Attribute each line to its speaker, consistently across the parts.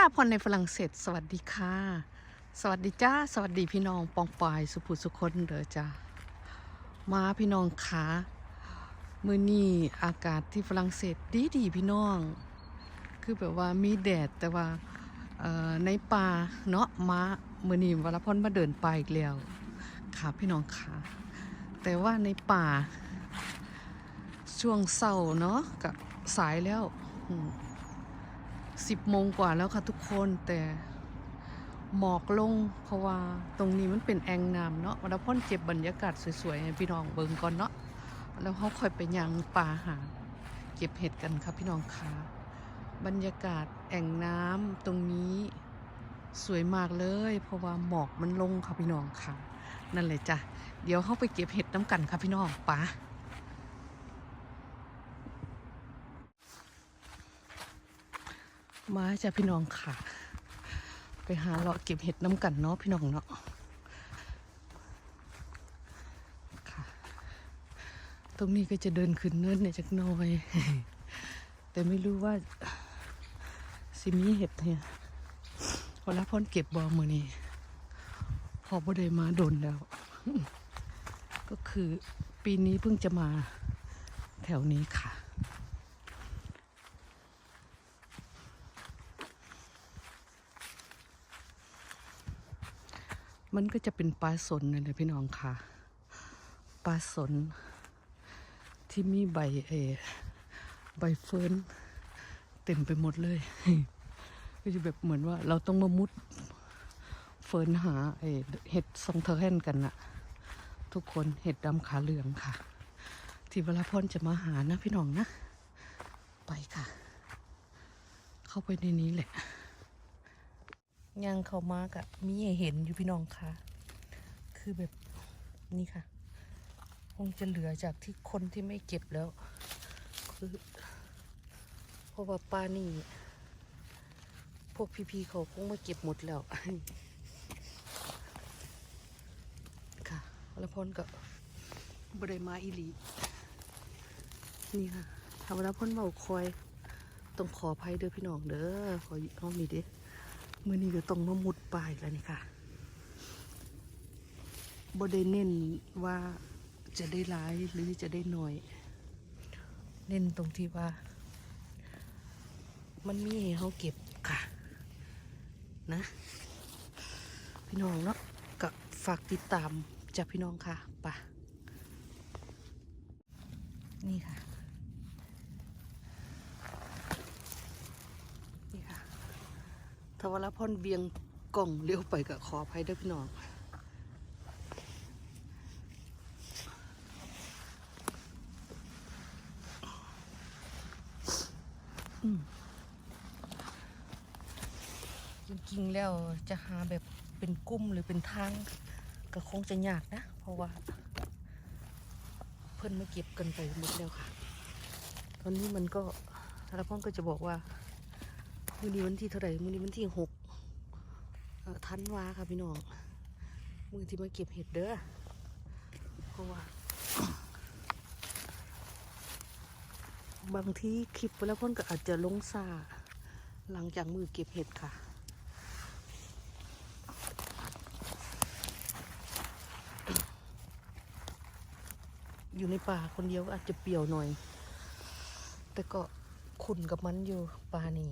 Speaker 1: ลาพรในฝรั่งเศส สวัสดีค่ะ สวัสดีจ้า สวัสดีพี่น้องปองปายสุภุสุคนเด้อจ้ามาพี่น้องขามือนี้อากาศที่ฝรั่งเศสดีดีพี่น้อง คือแบบว่ามีแดดแต่ว่าในป่าเนาะมามือนี้วรพรมาเดินไปอีกแล้วค่ะพี่น้องขาแต่ว่าในป่าช่วงเศร้าเนาะกับสายแล้วอื สิบโมงกว่าแล้วค่ะทุกคนแต่หมอกลงเพราะว่าตรงนี้มันเป็นแองน้ำเนาะแล้วพ่นเก็บบรรยากาศสวยๆให้พี่น้องเบิ่งก่อนเนาะแล้วเขาค่อยไปยังป่าหาเก็บเห็ดกันค่ะพี่น้องค่ะบรรยากาศแอ่งน้ำตรงนี้สวยมากเลย เพราะว่าหมอกมันลงค่ะพี่น้องค่ะ นั่นเลยจ้ะเดี๋ยวเขาไปเก็บเห็ดน้ำกันค่ะพี่น้องป่า มาจ้ะพี่น้องค่ะ ไปหาเลาะเก็บเห็ดน้ำกันเนาะพี่น้องเนาะค่ะ ตรงนี้ก็จะเดินขึ้นเนินเนี่ยจักน้อย แต่ไม่รู้ว่าสิมีเห็ดเนี่ยพอละพ่นเก็บบอมือนี้พอบ่ได้มาโดนแล้ว ก็คือปีนี้เพิ่งจะมาแถวนี้ค่ะ มันก็จะเป็นปลาสนนั่นะพี่น้องค่ะ ปลาสน ที่มีใบเอใบเฟิร์นเต็มไปหมดเลย ก็จะแบบเหมือนว่าเราต้องมามุดเฟิร์นหาเอเห็ดทรงเทอร์แฮนกันนะทุกคนเห็ดดำขาเหลืองค่ะ ที่เวลาพ่นจะมาหานะพี่น้องนะ ไปค่ะ เข้าไปในนี้แหละ ยังเขามากอะมีให้เห็นอยู่พี่น้องค่ะ คือแบบนี่ค่ะ คงจะเหลือจากที่คนที่ไม่เก็บแล้ว คือเพราะว่าป้านี่ พวกพี่ๆเขาคงมาเก็บหมดแล้ว ค่ะแล้วพนก็บริมาอีหลีนี่ค่ะทำแล้วพนเบาคอย ต้องขออภัยเด้อพี่น้องเด้อขอเอามีเด้ มื่อนี้ก็ต้องมามุดปลายแล้วนี่ค่ะบ่ได้เน้นว่าจะได้หลายหรือจะได้หน้อย เน้นตรงที่ว่า มันมีให้เขาเก็บค่ะ นะ พี่น้องเนาะก็ฝากติดตามจากพี่น้องค่ะป่ะนี่ค่ะ นี่ค่ะ ถ้าวันละพ่นเบียงกล่องเลี้ยวไปก็ขออภัยด้วยพี่น้องอืมจริงๆแล้วจะหาแบบเป็นกุ้มหรือเป็นทางก็คงจะยากนะ เพราะว่า เพื่อนมาเก็บกันไปหมดแล้วค่ะ ตอนนี้มันก็แล้วพ่อก็จะบอกว่า มือนี้วันที่เท่าไหร่มือนี้วันที่หกเอ่อธันวาค่ะพี่น้อง มือที่มาเก็บเห็ดเด้อเพราะว่าบางที่คลิปไปแล้วพ่นก็อาจจะลงซาหลังจากมือเก็บเห็ดค่ะอยู่ในป่าคนเดียวอาจจะเปรี่ยวหน่อย แต่ก็ขุนกับมันอยู่ป่านี่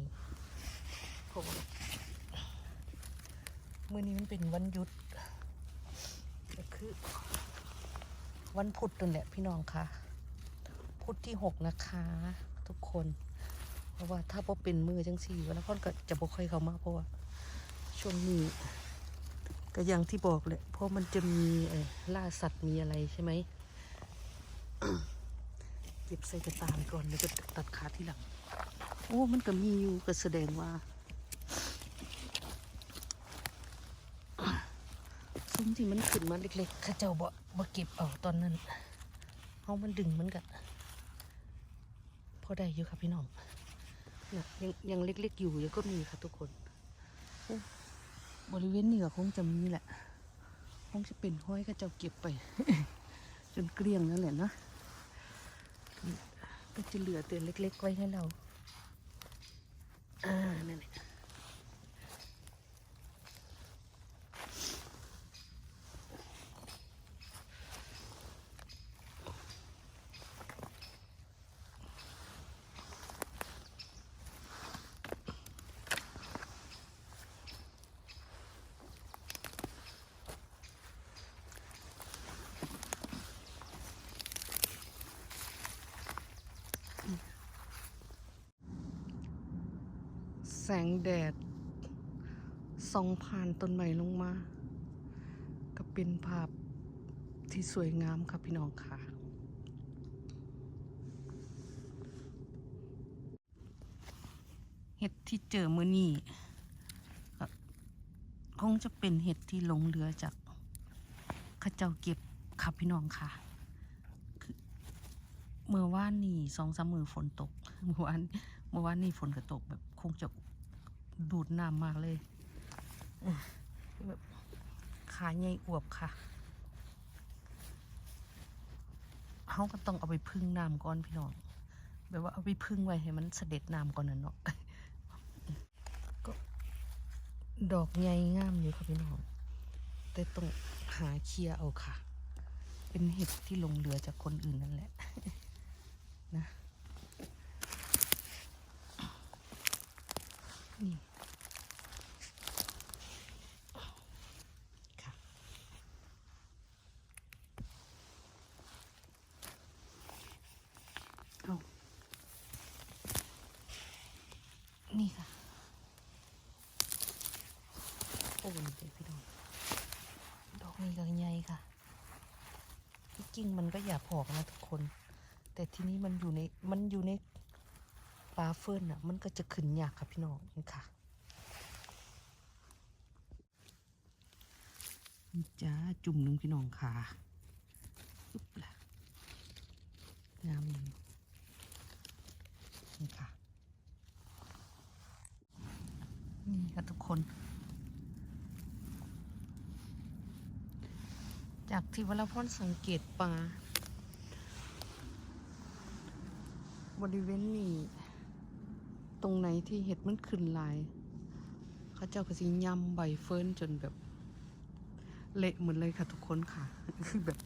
Speaker 1: เพราะว่ามื่อนี้มันเป็นวันหยุดก็คือ วันพุธนั่นแหละพี่น้องค่ะพุธที่หกนะคะ ทุกคน เพราะว่าถ้าพอเป็นมือจังสี่วันละพ่อนก็จะบ่ค่อยเข้ามาเพราะว่าช่วงนี้ก็อย่างที่บอกแหละเพราะมันจะมีล่าสัตว์มีอะไรใช่ไหมเก็บใส่กระตาไปก่อนแล้วก็ตัดขาที่หลัง โอ้ มันก็มีอยู่ก็แสดงว่าซุ้ มที่มันขึ้นมาเล็กๆเข้าเจ้าบ่บ่เก็บเอาตอนนั้นเอามันดึงมันกันพอได้อยู่ค่ะพี่น้องนี่ยยังยังเล็กๆอยู่ยังก็มีค่ะทุกคน บริเวณนี้ก็คงจะมีแหละ คงจะเป็นห้อยเข้าเจ้าเก็บไป จนเกลี้ยงนั่นแหละนะก็จะเหลือแต่เล็ก ๆ ไว้ให้เรา อ่า นั่นแหละ แสงแดดส่องผ่านต้นไม้ลงมา ก็เป็นภาพที่สวยงามค่ะพี่น้องค่ะ เห็ดที่เจอเมื่อนี่คงจะเป็นเห็ดที่หลงเรือจากข้าเจ้าเก็บค่ะพี่น้องค่ะเมื่อวานนี่สองสามมือฝนตก เมื่อวานเมื่อวานนี่ฝนก็ตกแบบคงจะ ดูดน้ำมากเลยแบบขาใหญ่อวบค่ะเขาก็ต้องเอาไปพึ่งน้ำก่อนพี่น้องแบบว่าเอาไปพึ่งไว้ให้มันเสด็จน้ำก่อนนะเนาะก็ดอกใหญ่งามอยู่ค่ะพี่น้องแต่ต้องหาเคลียเอาค่ะ เป็นเห็ดที่ลงเหลือจากคนอื่นนั่นแหละนะ นี่ ค่ะ เอา นี่ค่ะโอ้ยเดี๋ยวพี่น้องดอกนี้ก็ใหญ่ค่ะที่จริงมันก็อย่าพอกนะทุกคน แต่ทีนี้มันอยู่ในมันอยู่ในปลาเฟิร์นอะ มันก็จะขึ้นยากค่ะพี่น้องนี่ค่ะนี่จ้าจุ่มหนึ่งพี่น้องค่ะปึ๊บละงามอยู่นี่ค่ะ นี่ ค่ะทุกคน จากที่วรพรสังเกตปลาบริเวณนี้ ตรงไหนที่เห็ดมันขึ้นลาย เขาเจ้าก็สิยำใบเฟิร์นจนแบบ เละเหมดเลยค่ะทุกคนค่ะ คือแบบ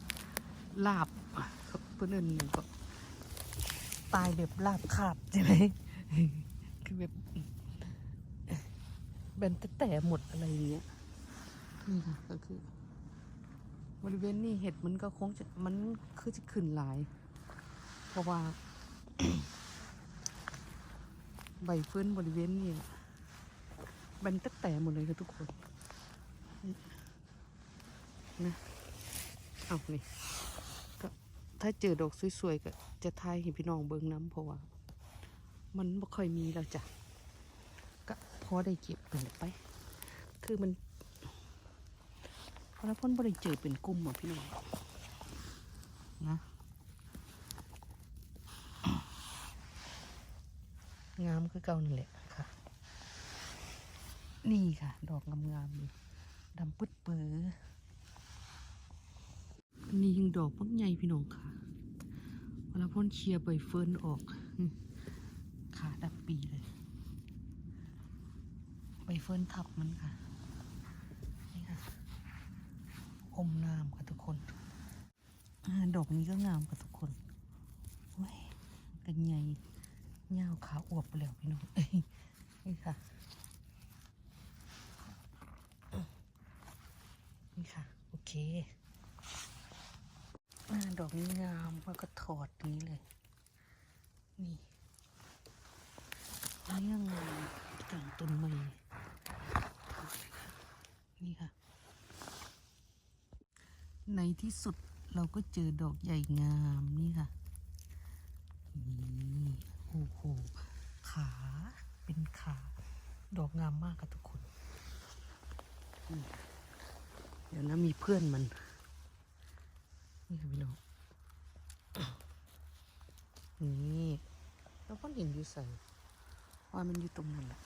Speaker 1: ลาบเพื่อนอนหนึ่งก็ ตายแบบลาบคาบใช่ไหมคือแบบ บนแต่แต่หมดอะไรอย่างเงี้ยนี่ค่ะก็คือบริเวณนี้เห็ดมันก็คงจะมันคือจะขึ้นหลาย เพราะว่า ใบเฟื้นบริเวณนี้แบนแต่แต่หมดเลยค่ะทุกคนนะเอานี่ก็ถ้าเจอดอกสวยๆก็จะทายให้พี่น้องเบิ่งน้ำเพราะว่า มันไม่ค่อยมีแล้วจ้ะ พอได้เก็บไปไป คือมันเพราะแล้วพ่นบริเจอเป็นกลุ่มอะพี่น้องนะงามคือเก่านั่นแหละค่ะ นี่ค่ะ ดอกงามๆอยู่ดำปึ๊ดปื้อนี่ยังดอกพักใหญ่พี่น้องค่ะเวลาพ่นเคลียร์ใบเฟิร์นออกขาดับปีเลย ใบเฟิร์นทับมันค่ะ นี่ค่ะ อมงามค่ะทุกคนอดอกนี้ก็งามค่ะทุกคนเว้ยกันใหญ่เงาขาอวบไปแล้วพี่น้องเอ้ยนี่ค่ะ นี่ค่ะ โอเคอดอกนี้งามแล้วก็ถอดนี้เลย นี่อันนี้งามต่างต้นไม้ถอดเลยค่ะ นี่ค่ะ ในที่สุดเราก็เจอดอกใหญ่งามนี่ค่ะ นี่โอ้โห ขาเป็นขา ดอกงามมากค่ะทุกคน เดี๋ยวนะมีเพื่อนมัน นี่ค่ะพี่น้องนี่เราก็เห็นอยู่ใส่ว่ามันอยู่ตรงนั้นแหละ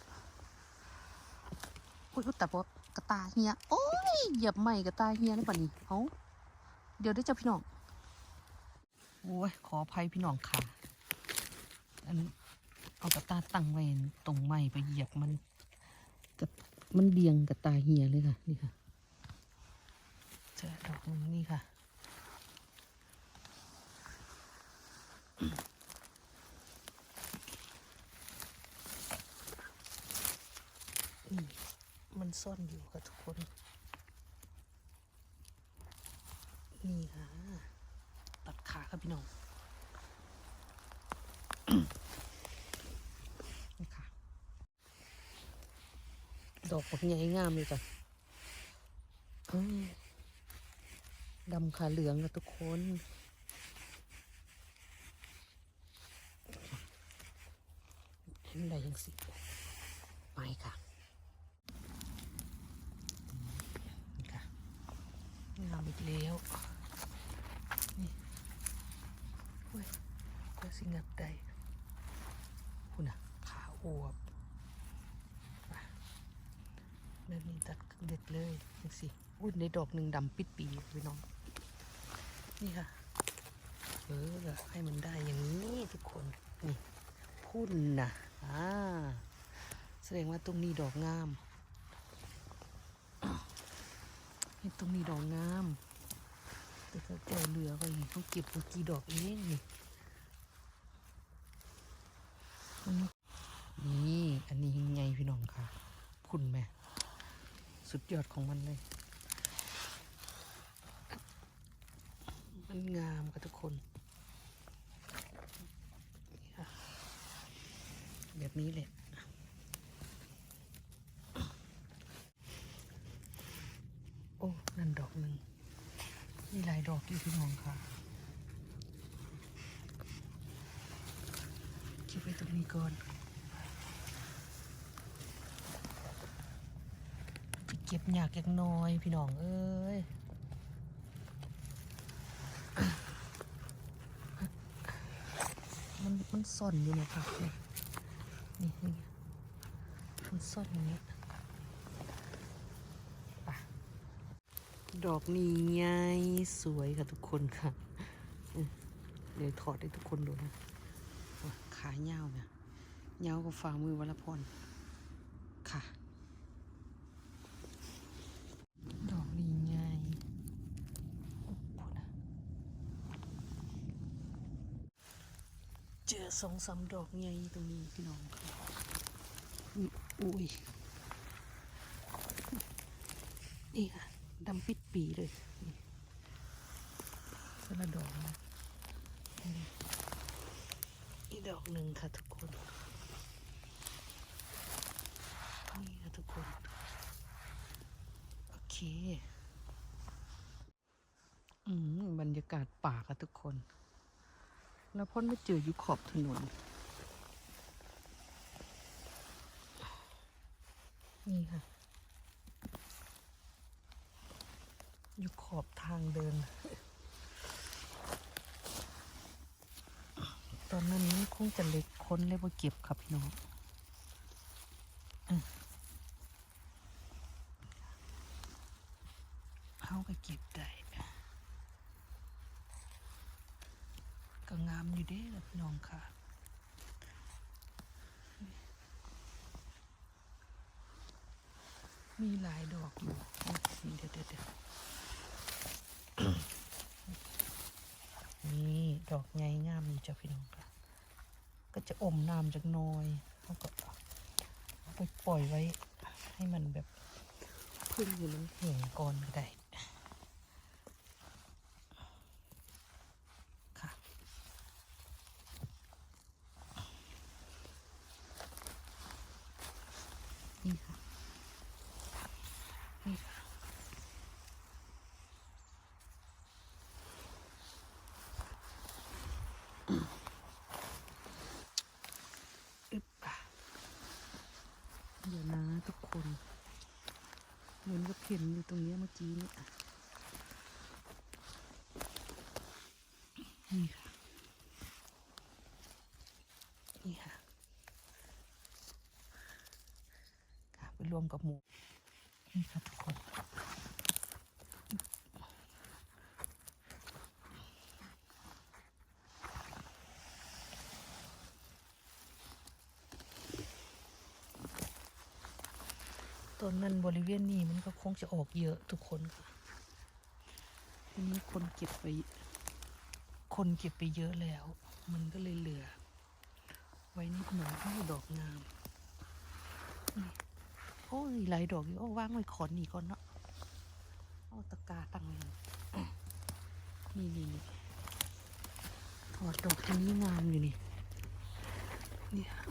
Speaker 1: อุ้ยอุ๊ยแต่ว่า กระตาเฮียโอ้ยเหยียบไม่กระตาเฮียนี่ป่ะนี่เอาเดี๋ยวได้เจ้าพี่น้องโอ้ยขออภัยพี่น้องค่ะ อันเอากระตาตั้งไว้ตรงไม้ไปเหยียบมันกับมันเดียงกระตาเฮียเลยค่ะนี่ค่ะเจอดอกนี่ค่ะ นี่มัน ซ่อนอยู่ค่ะทุกคน นี่ค่ะ ตัดขาครับพี่น้องนี่ค่ะ ดอกปักใหญ่งามเลยจ้ะอืมดำขาเหลืองกับทุกคนเห็นได้ยังสิไปค่ะนี่ค่ะ งามอีกแล้ว นี่เฮ้ยก็สิงับได้คุณน่ะขาอวบไปแบบนี้ตัดเด็ดเลยยังสิอุ้ยในดอกหนึ่งดำปิดปีพี่น้อง นี่ค่ะ เออให้มันได้อย่างนี้ทุกคน นี่พุ่นนะอ่าแสดงว่าตรงนี้ดอกงาม นี่ตรงนี้ดอกงามแต่ก็แก่เหลือไปต้องเก็บเมื่อกี้ดอกเองนี่อันนี้นี่ อันนี้ยังไงพี่น้องค่ะพุ่นแม่ สุดยอดของมันเลย มันงามค่ะทุกคนแบบนี้แหละ โอ้ นั่นดอก หนึ่งมีหลายดอกอยู่พี่น้องค่ะเก็บไว้ตรงนี้ก่อนเก็บหยากอย่างน้อยพี่น้องเอ้ยมันมันซ่อนอยู่นะคะนี่นี่นี่มันซ่อนอย่างนี้ไป ดอกนี้ไงสวยค่ะทุกคนค่ะ เดี๋ยวถอดให้ทุกคนดูนะว่าขาเงาเนี่ยเงากับฝ่ามือวรพรค่ะ ดอกนี้ไงพูดนะเจอสองสามดอกใหญ่ตรงนี้พี่น้องค่ะอุ๊ยอุ้ยนี่ค่ะ ดำปิดปีเลยนี่แต่ละดอกนะนี่อีดอกหนึ่งค่ะทุกคนนี่ค่ะทุกคน โอเค อืมบรรยากาศป่าค่ะทุกคน แล้วพ่นไม่เจออยู่ขอบถนน นี่ค่ะ อยู่ขอบทางเดิน ตอนนั้นคงจะเล็กค้นเลยว่าเก็บครับพี่น้องอืมเอาไปเก็บได้ก็งามอยู่เด้ล่ะพี่น้องค่ะมีหลายดอกอยู่นี่เดี๋ยวเดี๋ยวเดี๋ยวนี่ดอกใหญ่งามนี่จ้ะพี่น้องค่ะ ก็จะอมน้ำจากหน้อยแล้วก็เอาไปปล่อยไว้ให้มันแบบพึ่งอยู่น้ำแห้งก่อนก็ได้ ค่ะ นี่ค่ะ นี่ค่ะ อึบอะเดี๋ยวนะทุกคน เหมือนกับเห็น อยู่ตรงเนี้ยเมื่อกี้นี่ยนี่ค่ะ นี่ค่ะค่ะไปรวมกับหมูนี่ค่ะทุกคน นนั้นบริเวณนี้มันก็คงจะออกเยอะทุกคนค่ะทีนี้คนเก็บไป คนเก็บไปเยอะแล้ว มันก็เลยเหลือ ไว้นิดหน่อยให้ดอกงามนี่โอ้ยหลายดอกอยู่เอาวางไว้ขอนนี่ก่อนเนาะเอาตะกร้าตั้งไว้ก่อนนี่นี่นี่ถอดดอกทีนี้งามอยู่นี่นี่ค่ะ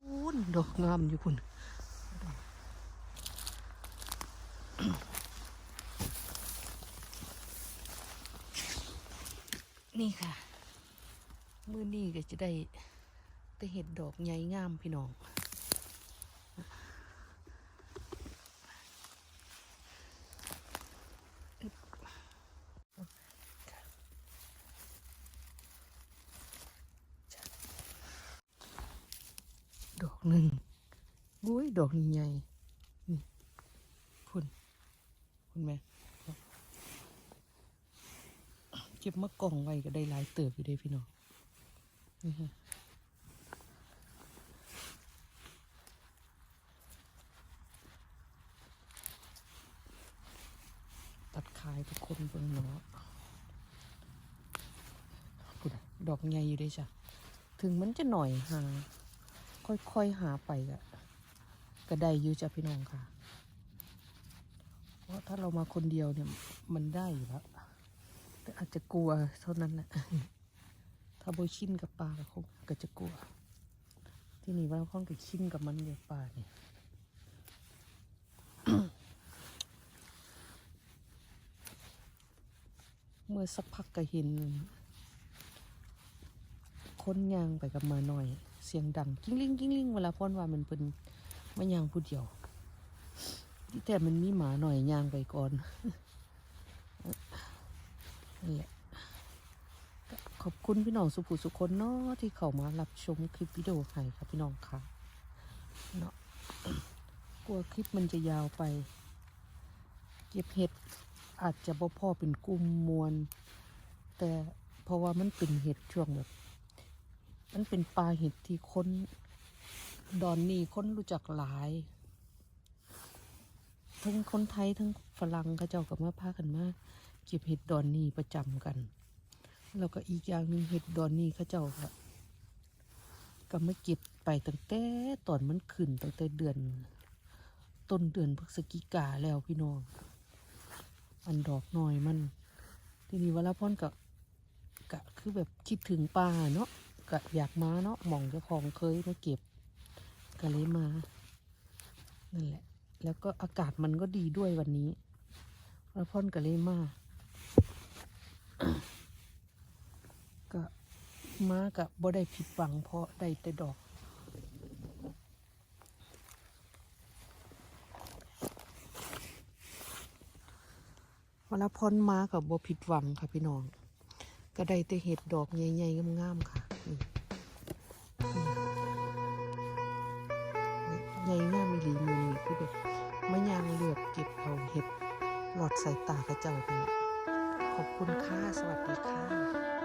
Speaker 1: โอ้ยดอกงามอยู่คุณ นี่ค่ะ มือนี่ก็จะได้แต่เห็ดดอกใหญ่งามพี่น้องดอกหนึ่งบุ้ยดอกนี้ใหญ่ คุณแม่เก็บมากล่องไว้ก็ได้หลายเติบอยู่เด้พี่น้องนี่ฮะตัดขายทุกคนเบิ่งเนาะพูดอะดอกใหญ่อยู่ด้จ้ะถึงมันจะหน่อยหาค่อยๆหาไปอะก็ได้อยู่จ้ะพี่น้องค่ะ เพราะถ้าเรามาคนเดียวเนี่ยมันได้อยู่แล้ว แต่อาจจะกลัวเท่านั้นแหละถ้าโบชินกับปลาคงก็จะกลัว ที่นี่ว่าค่อนกับชินกับมันเลยปลาเนี่ยเมื่อสักพักก็เห็น คนยางไปกับมาหน่อย เสียงดังกิ้งลิงกิ้งลิงเวลาพ่นว่ามันเป็นมันยางผู้เดียว ที่แต่มันมีหมาหน่อยยางไปก่อนนั่แหละขอบคุณพี่น้องสุภูสุคนเนาะที่เข้ามารับชมคลิปวิดีโอให้ค่ะพี่น้องค่ะเนาะกลัวคลิปมันจะยาวไป เก็บเห็ดอาจจะบ่พ่อเป็นกลุ่มมวล แต่เพราะว่ามันเป็นเห็ดช่วงแบบ มันเป็นปลาเห็ดที่คนดอนนี่คนรู้จักหลาย ทั้งคนไทยทั้งฝรั่งเขาเจ้าก็มาพากันมาเก็บเห็ดดอนนี่ประจำกัน แล้วก็อีกอย่างหนึ่งเห็ดดอนนี่เขาเจ้าก็ก็มาเก็บไปตั้งแต่ตอนมันขึ้นตั้งแต่เดือน ต้นเดือนพฤศจิกาแล้วพี่น้องอันดอกหน้อยมัน ทีนี้เวลาพ่อนกับกะคือแบบคิดถึงป่าเนาะกะอยากมาเนาะหมองเจ้าของเคยมาเก็บก็เลยมานั่นแหละ แล้วก็อากาศมันก็ดีด้วยวันนี้แล้วพ่อนก็เลยมาก็มากับบ่ได้ผิดหวังเพราะได้แต่ดอกเวลาพ้นมากับบ่ผิดหวังค่ะพี่น้อง ก็ได้แต่เห็ดดอกใหญ่ๆงามๆค่ะใหญ่งามอีหลีมือ เด้อแบบมะยางเลือกเก็บเอาเห็ด หลอดใส่ตากระเจ้าดีขอบคุณค่ะ สวัสดีค่ะ